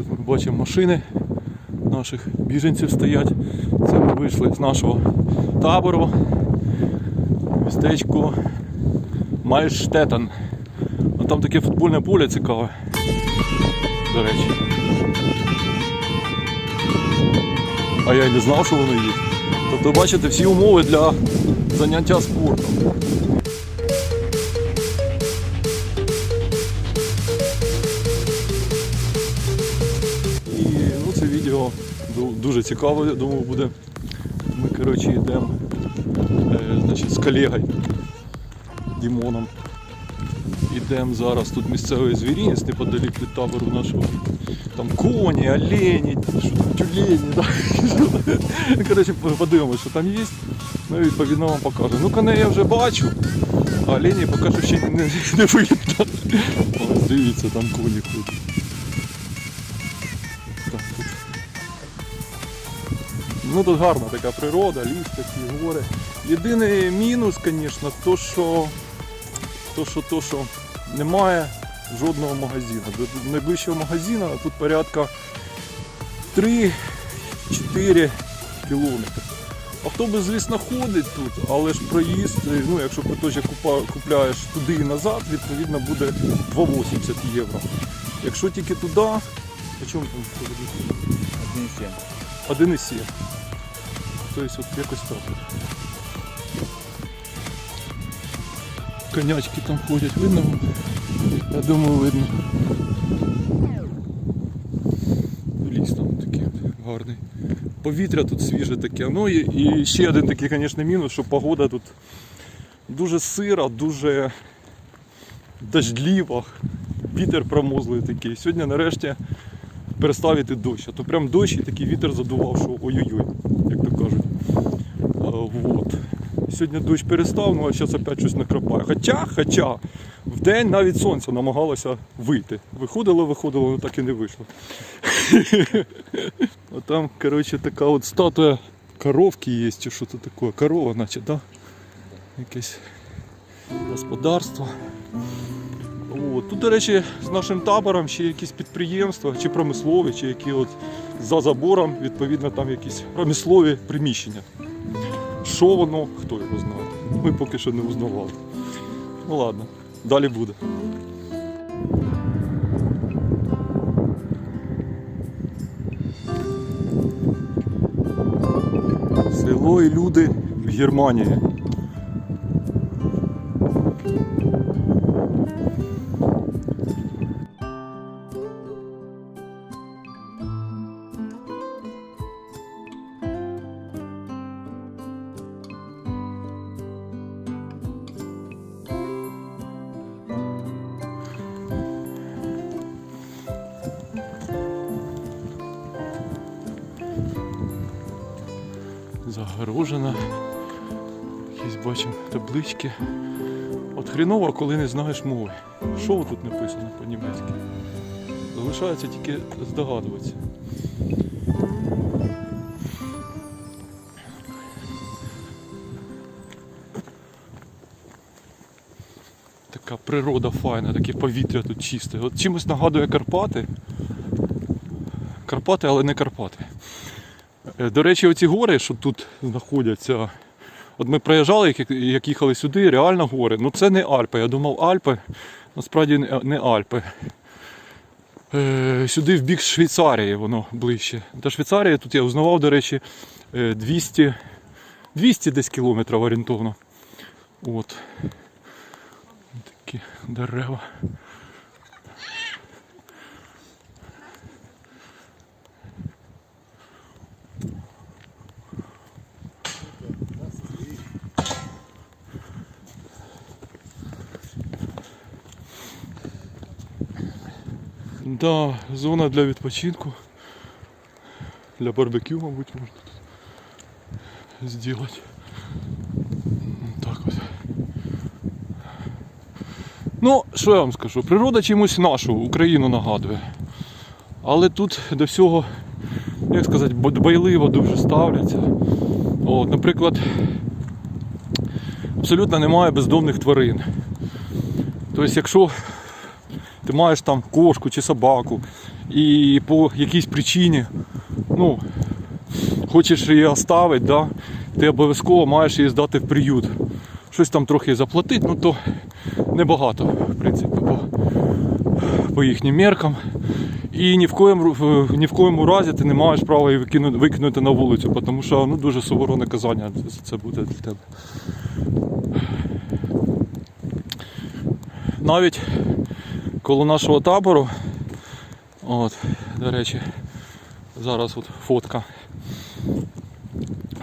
Тут ми бачимо машини наших біженців стоять. Це ми вийшли з нашого табору. Містечко Майштетен. А там таке футбольне поле цікаве. До речі. А я й не знав, що воно є. Тобто, бачите, всі умови для заняття спортом. Дуже цікаве, я думаю, буде. Ми коротше йдемо е, значить, з колегою Дімоном. Йдемо зараз тут місцевий звірінець неподалік від табору нашого. Там коні, олені, що там тюлені. Да? Коротше, подивимося, що там є. Ну і відповідно вам покажу. Ну коней я вже бачу, а олені поки що ще не, не видно. Ось дивіться, там коні ходять. Ну тут гарна така природа, ліс, такі гори. Єдиний мінус, звісно, то що, то, що, то, що немає жодного магазину. До найближчого магазину тут порядка 3-4 кілометри. Автобус, звісно, ходить тут, але ж проїзд, е, ну якщо квиточок купляєш туди і назад, відповідно буде 2,80 євро. Якщо тільки туди, по чому там 1,7. 1,7. Тобто от якось так. Конячки там ходять, видно? Я думаю, видно. Ліс там такий гарний. Повітря тут свіже таке. Ну і ще один такий, звісно, мінус, що погода тут дуже сира, дуже дождлива. Вітер промозлий такий. Сьогодні нарешті перестав іти дощ. А то прям дощ і такий вітер задував, що ой-ой-ой, як то кажуть. А, вот. Сьогодні дощ перестав, ну а зараз опять щось накрапає. Хоча, хоча, в день навіть сонце намагалося вийти. Виходило, виходило, але так і не вийшло. А там, коротше, така от статуя коровки є, чи що це таке? Корова, наче, да? Якесь господарство. От. Тут, до речі, з нашим табором ще якісь підприємства, чи промислові, чи які от за забором, відповідно, там якісь промислові приміщення. Що воно, хто його знає. Ми поки що не узнавали. Ну ладно, далі буде. Село і люди в Германії. Загорожена. Якісь бачимо таблички. От хріново, коли не знаєш мови. Що тут написано по-німецьки? Залишається тільки здогадуватися. Така природа файна, таке повітря тут чисте. От чимось нагадує Карпати. Карпати, але не Карпати. Е, До речі, оці гори, що тут знаходяться. От ми проїжджали, як, їхали сюди, реально гори. Ну це не Альпи. Я думав Альпи, насправді не, Альпи. Е, сюди в бік Швейцарії воно ближче. До Швейцарії тут я узнавав, до речі, е, 200, 200 десь кілометрів орієнтовно. От. Такі дерева. Да, зона для відпочинку. Для барбекю, мабуть, можна тут зробити. Так от. Ну, що я вам скажу, природа чимось нашу, Україну нагадує. Але тут до всього, як сказати, дбайливо дуже ставляться. От, наприклад, абсолютно немає бездомних тварин. Тобто, якщо ти маєш там кошку чи собаку, і по якійсь причині, ну, хочеш її оставити, да, ти обов'язково маєш її здати в приют. Щось там трохи заплатити, ну то небагато, в принципі, по, по їхнім меркам. І ні в коєму, ні в коєму разі ти не маєш права її викинути, на вулицю, тому що ну, дуже суворе наказання це буде для тебе. Навіть коло нашого табору, от, до речі, зараз от фотка.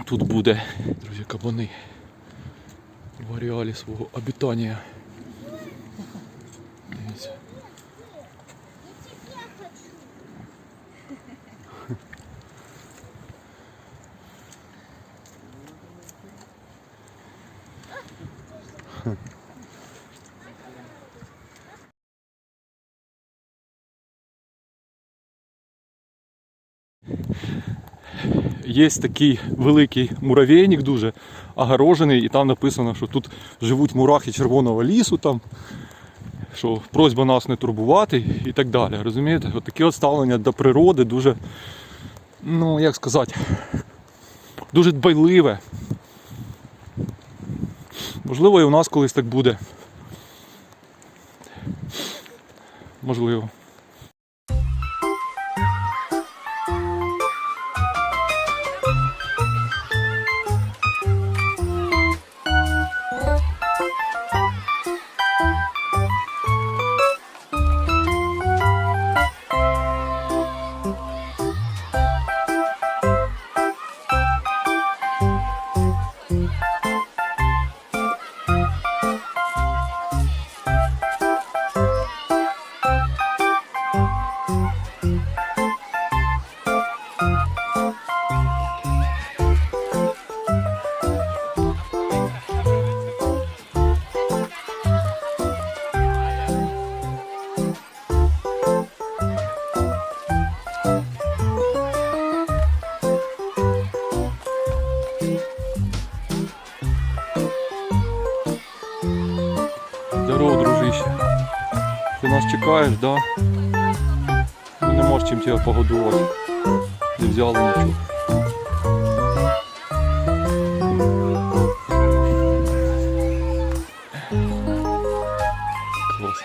Тут буде, друзі, кабани в ареалі свого обітання. Є такий великий муравейник дуже огорожений, і там написано, що тут живуть мурахи червоного лісу, там, що просьба нас не турбувати і так далі. Розумієте? От таке ставлення до природи дуже, ну як сказати, дуже дбайливе. Можливо, і у нас колись так буде. Можливо. Здорово. Ти нас чекаєш, да? Ми не можеш чим тебе погодувати. Не взяли нічого. Клас.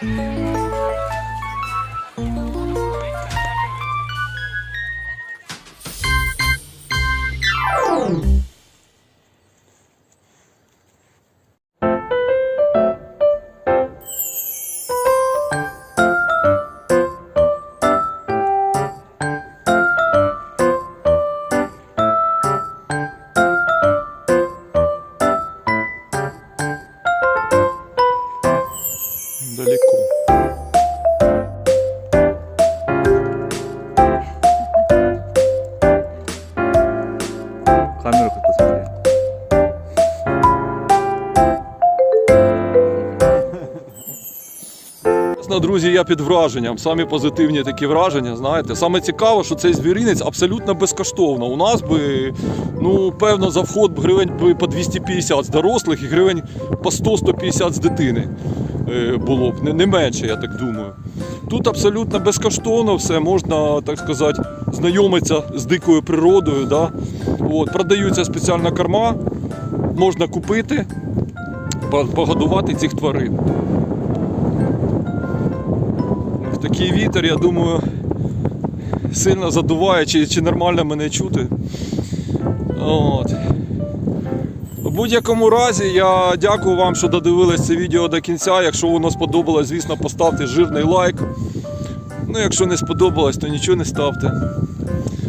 Чесно, друзі, я під враженням. Самі позитивні такі враження, знаєте. Саме цікаво, що цей звіринець абсолютно безкоштовно. У нас би, ну, певно, за вход гривень би по 250 з дорослих і гривень по 100-150 з дитини е, було б. Не, не менше, я так думаю. Тут абсолютно безкоштовно все, можна, так сказати, знайомитися з дикою природою. Да? От, продаються спеціальна корма, можна купити, погодувати цих тварин. Такий вітер, я думаю, сильно задуває, чи, чи нормально мене чути. От. У будь-якому разі я дякую вам, що додивились це відео до кінця. Якщо воно сподобалось, звісно, поставте жирний лайк. Ну, якщо не сподобалось, то нічого не ставте.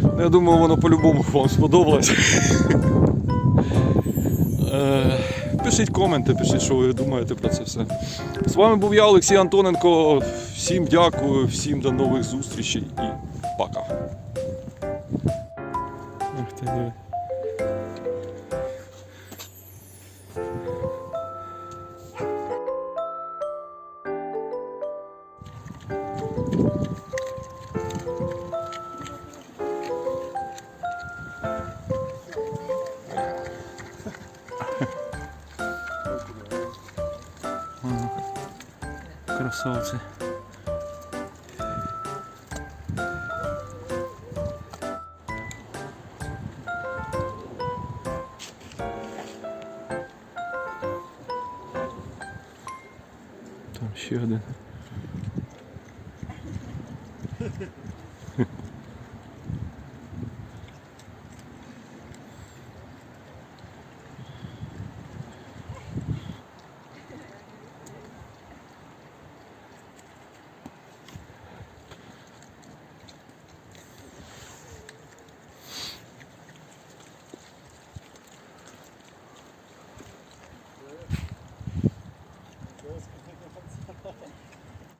Ну, Я думаю, воно по-любому вам сподобалось. Пишіть коменти, пишіть, що ви думаєте про це все. З вами був я, Олексій Антоненко. Всім дякую, всім до нових зустрічей і пока. Ух ти, красавці. Там ще один.